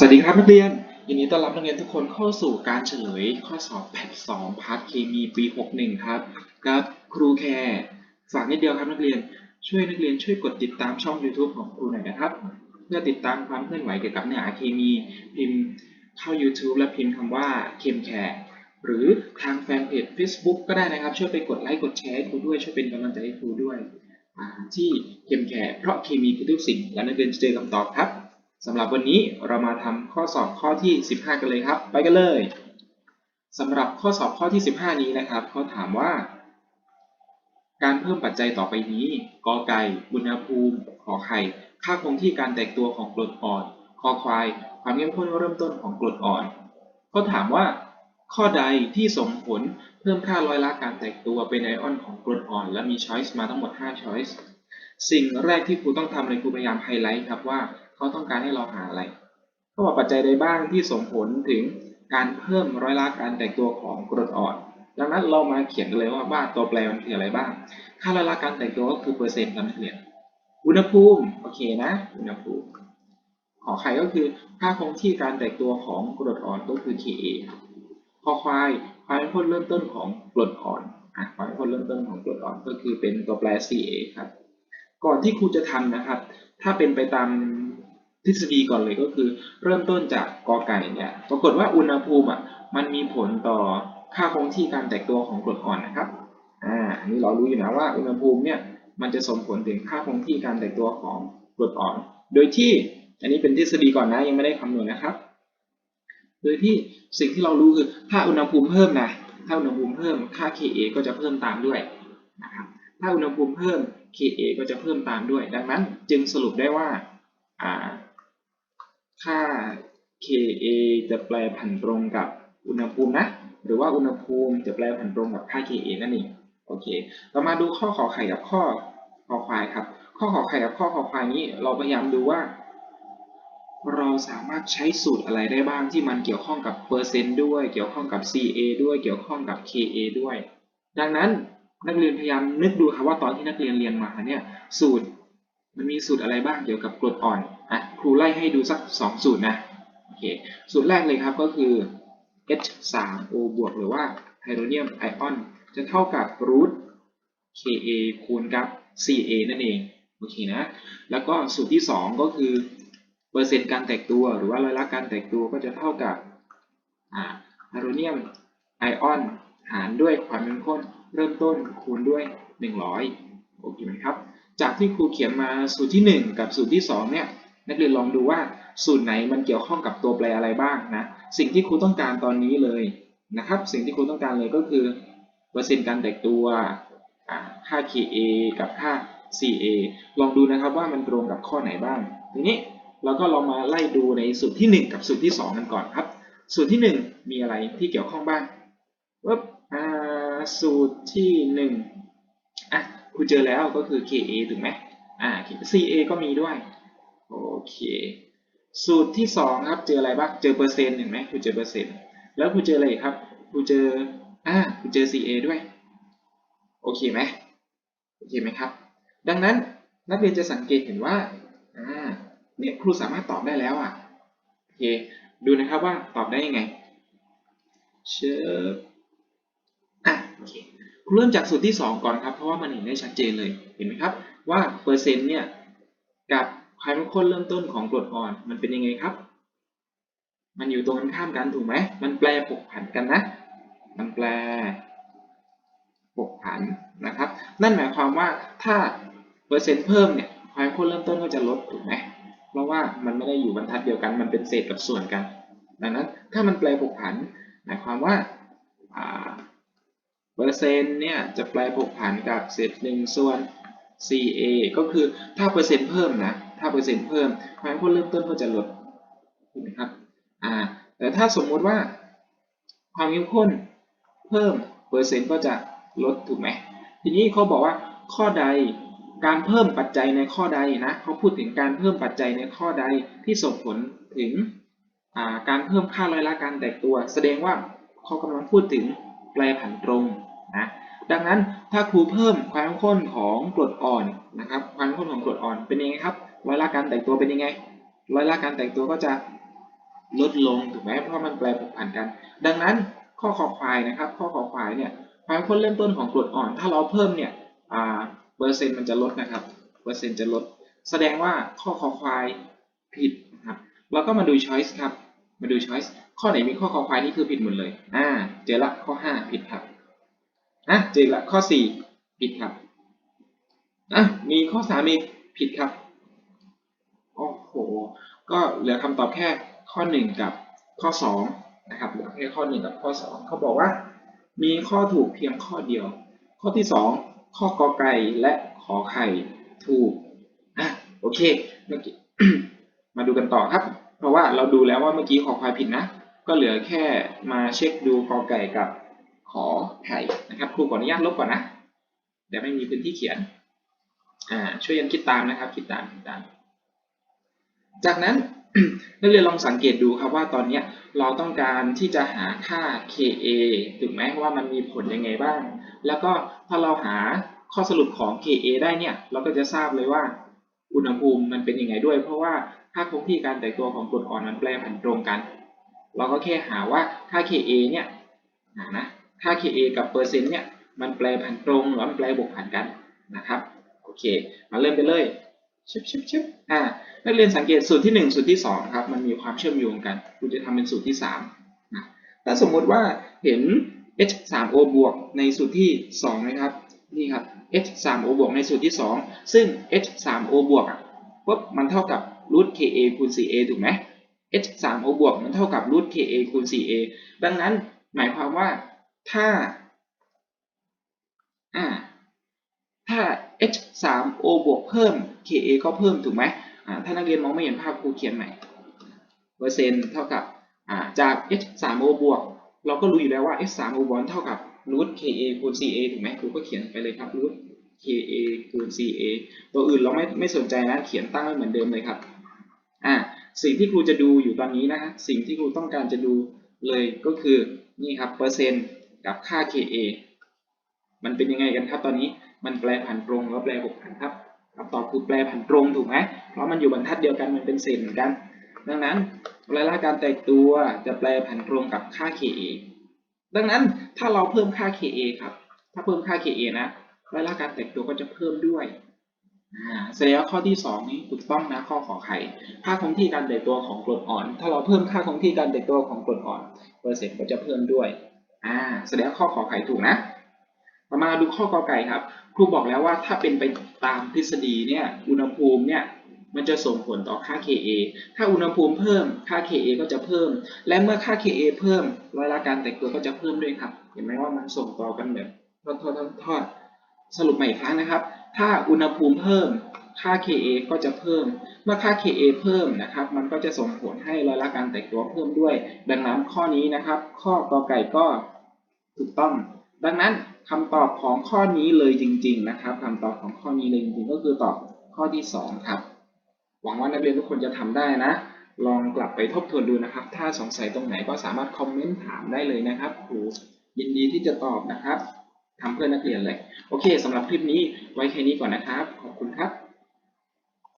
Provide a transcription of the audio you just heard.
สวัสดีครับนักเรียนยินดีต้อนรับนักเรียนทุกคนเข้าสู่การเฉลยข้อสอบแพท2พาร์ทเคมีปี 61 ครับกับครูแคร์ฝากนิดเดียวครับนักเรียนช่วยนักเรียนช่วยกดติดตามช่อง YouTube ของครูหน่อยนะครับ เพื่อติดตามความเคลื่อนไหวเกี่ยวกับเนื้อหาเคมีพิมพ์เข้า YouTube และพิมพ์คำว่าเคมแคร์หรือทางแฟนเพจ Facebook ก็ได้นะครับ ช่วยไปกดไลค์กดแชร์ครูด้วยช่วยเป็นกำลังใจให้ครูด้วยที่เคมแคร์เพราะเคมีคือทุกสิ่งและนักเรียนจะเจอคำตอบครับ สำหรับวันนี้เรามาทำข้อสอบข้อที่ 15 กันเลยครับ ไปกันเลยสำหรับข้อสอบข้อที่ 15 นี้นะครับเขาถามว่า การเพิ่มปัจจัยต่อไปนี้กอไก่อุณหภูมิขอไข่ ค่าคงที่การแตกตัวของกรดอ่อนคอควาย ความเข้มข้นเริ่มต้นของกรดอ่อนเขาถามว่า ข้อใดที่ส่งผลเพิ่มค่าร้อยละการแตกตัวเป็นไอออนของกรดอ่อน และมีช้อยส์มาทั้งหมด5ช้อยส์สิ่งแรกที่ครูต้องทำเลยครูพยายามไฮไลท์ครับว่า เขาต้องการให้เราหาอะไรเขาบอกปัจจัยใดบ้างที่ส่งผลถึงการเพิ่มร้อยละการแตกตัวของกรดอ่อน ดังนั้นเรามาเขียนกันเลยว่าว่าตัวแปรมันคืออะไรบ้าง ค่าร้อยละการแตกตัวก็คือเปอร์เซ็นต์ครับนักเรียนอุณหภูมิโอเคนะ อุณหภูมิขอไข่ก็คือค่าคงที่การแตกตัวของกรดอ่อนก็คือ Ka คอควายความเข้มข้นเริ่มต้นของกรดอ่อนอะความเข้มข้นเริ่มต้นของกรดอ่อนก็คือเป็นตัวแปร Ca ครับ ก่อนที่ครูจะทำนะครับ ถ้าเป็นไปตาม ทฤษฎีก่อนเลยก็คือ เริ่มต้นจากกอไก่เนี่ยปรากฏว่าอุณหภูมิอะมันมีผลต่อค่าคงที่การแตกตัวของกรดอ่อนนะครับอ่าอันนี้เรารู้อยู่นะว่าอุณหภูมิเนี่ยมันจะส่งผลถึงค่าคงที่การแตกตัวของกรดอ่อน โดยที่อันนี้เป็นทฤษฎีก่อนนะยังไม่ได้คำนวณนะครับ โดยที่สิ่งที่เรารู้คือถ้าอุณหภูมิเพิ่มนะถ้าอุณหภูมิเพิ่มค่า Ka ก็จะเพิ่มตามด้วยนะครับถ้าอุณหภูมิเพิ่ม Ka ก็จะเพิ่มตามด้วย ดังนั้นจึงสรุปได้ว่าอ่า ค่า Ka จะแปลผันตรงกับอุณหภูมินะ หรือว่าอุณหภูมิจะแปลผันตรงกับค่า Ka นั่นเอง โอเค เรามาดูข้อขอไข่กับข้อขอควายครับ ข้อขอไข่กับข้อขอควายนี้ เราพยายามดูว่า เราสามารถใช้สูตรอะไรได้บ้างที่มันเกี่ยวข้องกับเปอร์เซนต์ด้วย เกี่ยวข้องกับ Ca ด้วย เกี่ยวข้องกับ Ka ด้วย ดังนั้นนักเรียนพยายามนึกดูครับว่าตอนที่นักเรียนเรียนมาเนี่ย สูตร มันมีสูตรอะไรบ้างเกี่ยวกับกรดอ่อนอะครูไล่ให้ดูสัก 2 สูตรนะโอเคสูตรแรกเลยครับก็คือ H3O บวกหรือว่าไฮโดรเนียมไอออนจะเท่ากับรูท Ka คูณกับ Ca นั่นเองโอเคนะแล้วก็สูตรที่ 2 ก็คือเปอร์เซ็นต์การแตกตัวหรือว่าร้อยละการแตกตัวก็จะเท่ากับไฮโดรเนียมไอออนหารด้วยความเข้มข้นเริ่มต้นคูณด้วย 100 โอเคไหมครับ จากที่ครูเขียนมาสูตรที่ 1 กับสูตรที่2เนี่ยนักเรียนลองดูว่าสูตรไหนมันเกี่ยวข้องกับตัวแปรอะไรบ้างนะสิ่งที่ครูต้องการตอนนี้เลยนะครับ สิ่งที่ครูต้องการเลยก็คือเปอร์เซ็นต์การแตกตัวอ่าค่า Ka กับค่า Ca ลองดูนะครับว่ามันตรงกับข้อไหนบ้าง ทีนี้เราก็ลองมาไล่ดูในสูตรที่ 1 กับสูตรที่ 2 กันก่อนครับ สูตรที่ 1 มีอะไรที่เกี่ยวข้องบ้างปึ๊บอ่าสูตรที่หนึ่ง ครูเจอแล้วก็คือ Ka ถูกไหมอ่า Ca ก็มีด้วย โอเค สูตรที่สองครับ เจออะไรบ้าง เจอเปอร์เซ็นต์เห็นไหมครูเจอเปอร์เซ็นต์ แล้วครูเจออะไรครับครูเจอ อ่าครูเจอ Ca ด้วย โอเคไหมโอเคไหมครับ ดังนั้นนักเรียนจะสังเกตเห็นว่า อ่า เนี่ยครูสามารถตอบได้แล้วอะ โอเค ดูนะครับว่าตอบได้ยังไง เชิญอะ โอเค เริ่มจากสูตรที่ 2 ก่อนครับ เพราะว่ามันเห็นได้ชัดเจนเลยเห็นไหมครับ ว่าเปอร์เซ็นต์เนี่ยกับความเข้มข้นเริ่มต้นของกรดอ่อนมันเป็นยังไงครับ มันอยู่ตรงกันข้ามกันถูกไหมมันแปลผกผันกันนะ มันแปลผกผันนะครับ นั่นหมายความว่าถ้าเปอร์เซ็นต์เพิ่มเนี่ยความเข้มข้นเริ่มต้นก็จะลดถูกไหมเพราะว่ามันไม่ได้อยู่บรรทัดเดียวกัน มันเป็นเศษกับส่วนกัน ดังนั้นถ้ามันแปลผกผัน หมายความว่า เปอร์เซ็นต์เนี่ยจะแปลผกผันกับเศษหนึ่งส่วน Ca ก็คือถ้าเปอร์เซ็นต์เพิ่มนะ ถ้าเปอร์เซ็นต์เพิ่มความเข้มข้นเริ่มต้นก็จะลดถูกไหมครับอ่าแต่ถ้าสมมุติว่าความเข้มข้นเพิ่มเปอร์เซ็นต์ก็จะลดถูกไหมทีนี้เขาบอกว่าข้อใดการเพิ่มปัจจัยในข้อใดนะเขาพูดถึงการเพิ่มปัจจัยในข้อใดที่ส่งผลถึงอ่าการเพิ่มค่าร้อยละการแตกตัว แสดงว่าเขากำลังพูดถึงแปรผันตรง นะดังนั้นถ้าครูเพิ่มความเข้มข้นของกรดอ่อนนะครับ ความเข้มข้นของกรดอ่อนเป็นยังไงครับร้อยละการแตกตัวเป็นยังไงร้อยละการแตกตัวก็จะลดลงถูกไหมเพราะมันแปรผกผันกัน ดังนั้นข้อคอควายนะครับ ข้อคอควายเนี่ยความเข้มข้นเริ่มต้นของกรดอ่อน ถ้าเราเพิ่มเนี่ยเปอร์เซ็นต์มันจะลดนะครับเปอร์เซ็นต์จะลด แสดงว่าข้อคอควายผิดนะครับเราก็มาดู choice ครับมาดู choice ข้อไหนมีข้อคอควายนี่คือผิดหมดเลยอ่าเจอละข้อ 5 ผิดครับ อะเจอละข้อ 4 ผิดครับอะมีข้อ3อีกผิดครับโอ้โหก็เหลือคำตอบแค่ข้อ 1 กับข้อ2นะครับเหลือแค่ข้อ 1 กับข้อ 2 เขาบอกว่า มีข้อถูกเพียงข้อเดียว ข้อที่ 2 ข้อกอไก่และขอไข่ถูกอะโอเคเมื่อกี้มาดูกันต่อครับ เพราะว่าเราดูแล้วว่าเมื่อกี้ขอควายผิดนะ ก็เหลือแค่มาเช็คดูกอไก่กับ ขอไข่นะครับครูขออนุญาตลบก่อนนะเดี๋ยวไม่มีพื้นที่เขียนอ่าช่วยกันคิดตามนะครับ คิดตามคิดตาม จากนั้นนักเรียนลองสังเกตดูครับว่าตอนเนี้ยเราต้องการที่จะหาค่า Ka ถูกไหมว่ามันมีผลยังไงบ้าง แล้วก็ถ้าเราหาข้อสรุปของ Ka ได้เนี่ย เราก็จะทราบเลยว่า อุณหภูมิมันเป็นยังไงด้วย เพราะว่าค่าคงที่การแตกตัวของกรดอ่อนมันแปรผันตรงกัน เราก็แค่หาว่าค่า Ka เนี่ยหานะ ค่า Ka กับเปอร์เซ็นต์เนี่ยมันแปรผันตรงหรือมันแปรบวกผันกันนะครับโอเค มาเริ่มไปเลยชิบชิบชิบอ่านักเรียนสังเกตสูตรที่ 1 สูตรที่ 2 ครับ มันมีความเชื่อมโยงกันครูจะทำเป็นสูตรที่3นะถ้าสมมุติว่าเห็น H3O บวกในสูตรที่2นะครับนี่ครับ H3O บวกในสูตรที่ 2 ซึ่ง H3O บวกอะปุ๊บมันเท่ากับ root Ka คูณ 4a ถูกไหม H3O บวกมันเท่ากับ root Ka คูณ 4a ดังนั้นหมายความว่า ถ้าอ่าถ้า H3O บวกเพิ่ม Ka ก็เพิ่มถูกไหมอ่าถ้านักเรียนมองไม่เห็นภาพครูเขียนใหม่เปอร์เซ็นต์เท่ากับอ่าจาก H3O บวกเราก็รู้อยู่แล้วว่า H3O บวกเท่ากับ root Ka คูณ Ca ถูกไหมครูก็เขียนไปเลยครับ root Ka คูณ Ca ตัวอื่นเราไม่ไม่สนใจนะเขียนตั้งไว้เหมือนเดิมเลยครับอ่าสิ่งที่ครูจะดูอยู่ตอนนี้นะฮะสิ่งที่ครูต้องการจะดูเลยก็คือนี่ครับเปอร์เซ็นต์ กับค่า Ka มันเป็นยังไงกันครับตอนนี้มันแปลผันตรงแล้วแปลบวกผันครับคำตอบคือแปลผันตรงถูกไหมเพราะมันอยู่บรรทัดเดียวกันมันเป็นเศษเหมือนกัน ดังนั้นเวลาการแตกตัวจะแปลผันตรงกับค่า Ka ดังนั้นถ้าเราเพิ่มค่า Ka ครับ ถ้าเพิ่มค่า Ka นะเวลาการแตกตัวก็จะเพิ่มด้วยอ่าแสดงว่าข้อที่ 2 นี้ถูกต้องนะข้อขอไข่ค่าคงที่การแตกตัวของกรดอ่อน ถ้าเราเพิ่มค่าคงที่การแตกตัวของกรดอ่อน เปอร์เซ็นต์ก็จะเพิ่มด้วย อ่าแสดงข้อขอไข่ถูกนะมาดูข้อกอไก่ครับ ครูบอกแล้วว่าถ้าเป็นไปตามทฤษฎีเนี่ย อุณหภูมิเนี่ยมันจะส่งผลต่อค่า Ka ถ้าอุณหภูมิเพิ่มค่า Ka ก็จะเพิ่ม และเมื่อค่า Ka เพิ่มเวลาการแตกตัวก็จะเพิ่มด้วยครับ เห็นไหมว่ามันส่งต่อกันแบบทอดทอดทอดทอดสรุปใหม่อีกครั้งนะครับ ถ้าอุณหภูมิเพิ่ม ค่า Ka ก็จะเพิ่ม เมื่อค่า Ka เพิ่มนะครับ มันก็จะส่งผลให้เวลาการแตกตัวเพิ่มด้วย ดังนั้นข้อนี้นะครับ ข้อกอไก่ก็ถูกต้อง ดังนั้นคำตอบของข้อนี้เลยจริง ๆ นะครับคำตอบของข้อนี้เลยจริงๆ ก็คือตอบข้อที่ 2 ครับ หวังว่านักเรียนทุกคนจะทำได้นะ ลองกลับไปทบทวนดูนะครับ ถ้าสงสัยตรงไหนก็สามารถคอมเมนต์ถามได้เลยนะครับครูยินดีที่จะตอบนะครับทำเพื่อนักเรียนเลย โอเคสำหรับคลิปนี้ไว้แค่นี้ก่อนนะครับ ขอบคุณครับ